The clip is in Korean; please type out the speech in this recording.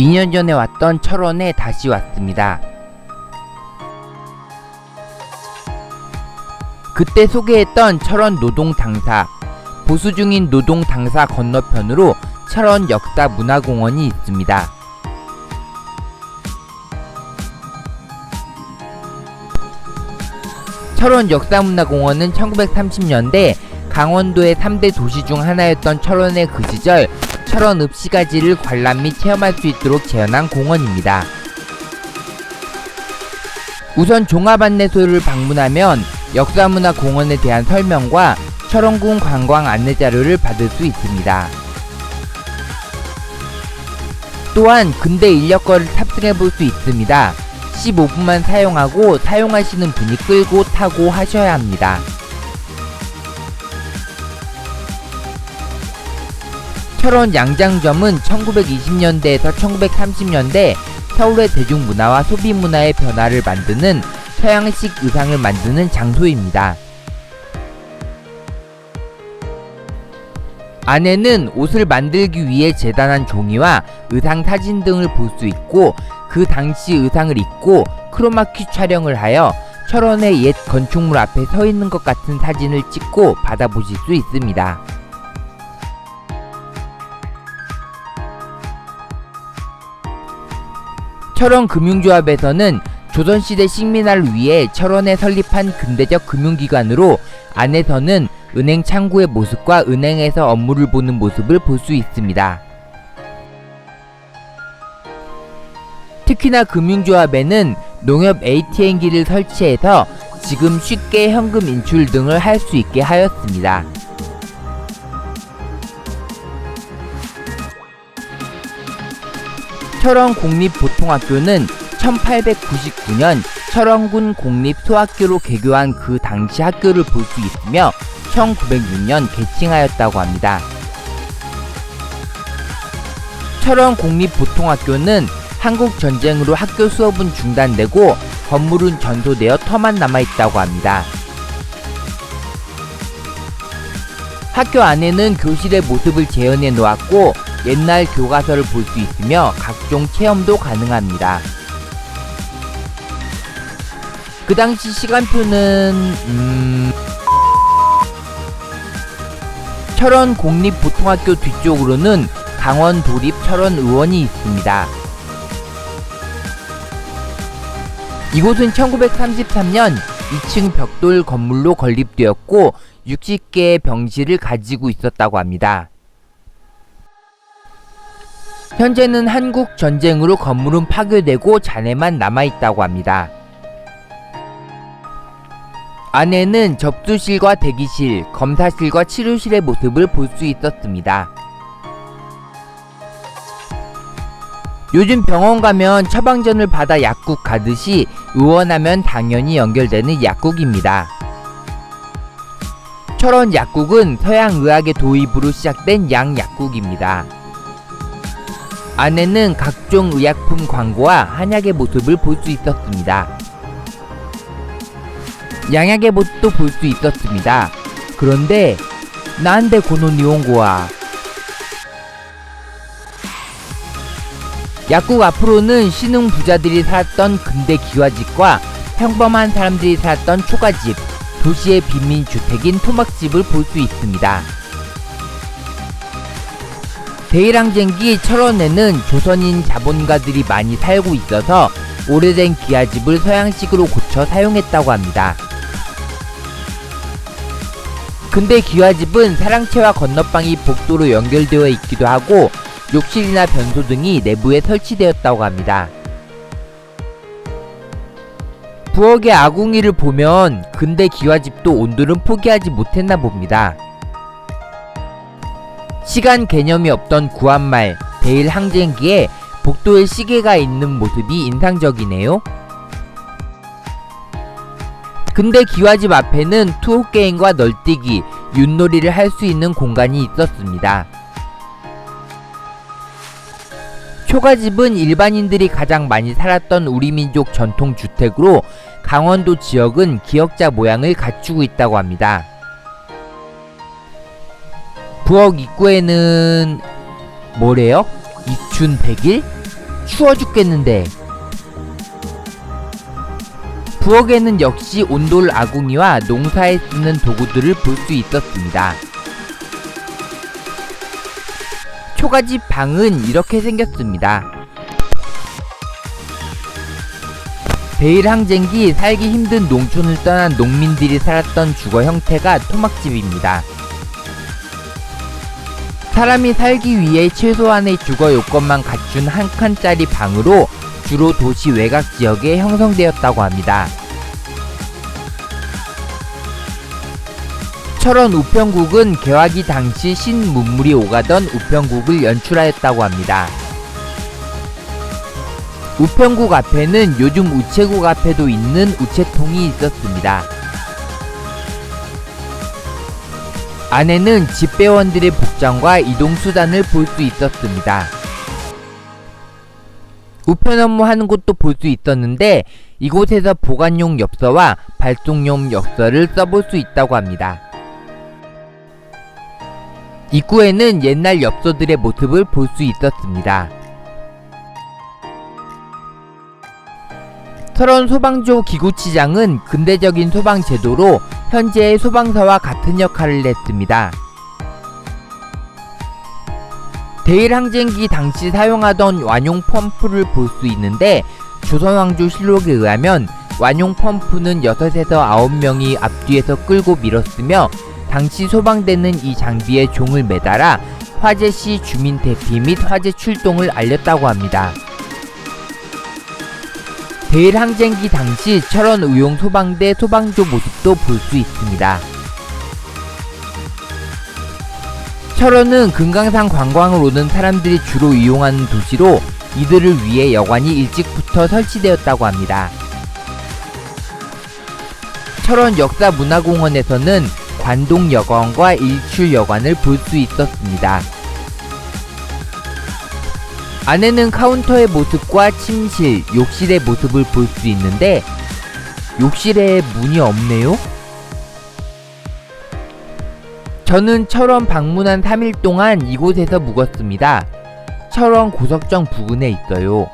2년 전에 왔던 철원에 다시 왔습니다. 그때 소개했던 철원 노동 당사, 보수 중인 노동 당사 건너편으로 철원 역사 문화공원이 있습니다. 철원 역사문화공원은 1930년대 강원도의 3대 도시 중 하나였던 철원의 그 시절 철원 읍시가지를 관람 및 체험할 수 있도록 재현한 공원입니다. 우선 종합안내소를 방문하면 역사문화공원에 대한 설명과 철원군 관광 안내 자료를 받을 수 있습니다. 또한 근대 인력거를 탑승해 볼 수 있습니다. 15분만 사용하고 사용하시는 분이 끌고 타고 하셔야 합니다. 철원 양장점은 1920년대에서 1930년대 서울의 대중문화와 소비문화의 변화를 만드는 서양식 의상을 만드는 장소입니다. 안에는 옷을 만들기 위해 재단한 종이와 의상 사진 등을 볼 수 있고 그 당시 의상을 입고 크로마키 촬영을 하여 철원의 옛 건축물 앞에 서 있는 것 같은 사진을 찍고 받아보실 수 있습니다. 철원 금융조합에서는 조선시대 식민화를 위해 철원에 설립한 근대적 금융기관으로 안에서는 은행 창구의 모습과 은행에서 업무를 보는 모습을 볼 수 있습니다. 특히나 금융조합에는 농협 ATM기를 설치해서 지금 쉽게 현금 인출 등을 할 수 있게 하였습니다. 철원 공립보통학교는 1899년 철원군 공립소학교로 개교한 그 당시 학교를 볼 수 있으며 1906년 개칭하였다고 합니다. 철원 공립보통학교는 한국 전쟁으로 학교 수업은 중단되고 건물은 전소되어 터만 남아있다고 합니다. 학교 안에는 교실의 모습을 재현해 놓았고 옛날 교과서를 볼 수 있으며 각종 체험도 가능합니다. 그 당시 시간표는 음... 철원 공립보통학교 뒤쪽으로는 강원 도립 철원 의원이 있습니다. 이곳은 1933년 2층 벽돌 건물로 건립되었고 60개의 병실을 가지고 있었다고 합니다. 현재는 한국 전쟁으로 건물은 파괴되고 잔해만 남아있다고 합니다. 안에는 접수실과 대기실, 검사실과 치료실의 모습을 볼 수 있었습니다. 요즘 병원 가면 처방전을 받아 약국 가듯이 의원하면 당연히 연결되는 약국입니다. 철원 약국은 서양 의학의 도입으로 시작된 양약국입니다. 안에는 각종 의약품 광고와 한약의 모습을 볼 수 있었습니다. 양약의 모습도 볼 수 있었습니다. 그런데 난데 고노 니온고와 약국 앞으로는 신흥 부자들이 살았던 근대 기와집과 평범한 사람들이 살았던 초가집, 도시의 빈민 주택인 토막집을 볼 수 있습니다. 대일항쟁기 철원에는 조선인 자본가들이 많이 살고 있어서 오래된 기와집을 서양식으로 고쳐 사용했다고 합니다. 근데 기와집은 사랑채와 건너방이 복도로 연결되어 있기도 하고 욕실이나 변소 등이 내부에 설치되었다고 합니다. 부엌의 아궁이를 보면 근대 기와집도 온도는 포기하지 못했나 봅니다. 시간 개념이 없던 구한말 대일 항쟁기에 복도에 시계가 있는 모습이 인상적이네요. 근데 기와집 앞에는 투호게임과 널뛰기, 윷놀이를 할 수 있는 공간이 있었습니다. 초가집은 일반인들이 가장 많이 살았던 우리 민족 전통 주택으로 강원도 지역은 기역자 모양을 갖추고 있다고 합니다. 부엌 입구에는 뭐래요? 입춘 100일? 추워 죽겠는데. 부엌에는 역시 온돌 아궁이와 농사에 쓰는 도구들을 볼 수 있었습니다. 초가집 방은 이렇게 생겼습니다. 베일 항쟁기 살기 힘든 농촌을 떠난 농민들이 살았던 주거 형태가 토막집입니다. 사람이 살기 위해 최소한의 주거 요건만 갖춘 한 칸짜리 방으로 주로 도시 외곽 지역에 형성되었다고 합니다. 철원 우평국은 개화기 당시 신 문물이 오가던 우평국을 연출하였다고 합니다. 우평국 앞에는 요즘 우체국 앞에도 있는 우체통이 있었습니다. 안에는 집배원들의 복장과 이동수단을 볼 수 있었습니다. 우편 업무하는 곳도 볼 수 있었는데 이곳에서 보관용 엽서와 발송용 엽서를 써볼 수 있다고 합니다. 입구에는 옛날 엽서들의 모습을 볼 수 있었습니다. 철원 소방조 기구치장은 근대적인 소방 제도로 현재의 소방서와 같은 역할을 했습니다. 대일 항쟁기 당시 사용하던 완용 펌프를 볼 수 있는데 조선왕조 실록에 의하면 완용 펌프는 6에서 9명이 앞뒤에서 끌고 밀었으며 당시 소방대는 이 장비에 종을 매달아 화재 시 주민 대피 및 화재 출동을 알렸다고 합니다. 대일 항쟁기 당시 철원 의용 소방대 소방조 모습도 볼 수 있습니다. 철원은 금강산 관광을 오는 사람들이 주로 이용하는 도시로 이들을 위해 여관이 일찍부터 설치되었다고 합니다. 철원 역사문화공원에서는 관동여관과 일출여관을 볼 수 있었습니다. 안에는 카운터의 모습과 침실, 욕실의 모습을 볼 수 있는데 욕실에 문이 없네요? 저는 철원 방문한 3일 동안 이곳에서 묵었습니다. 철원 고석정 부근에 있어요.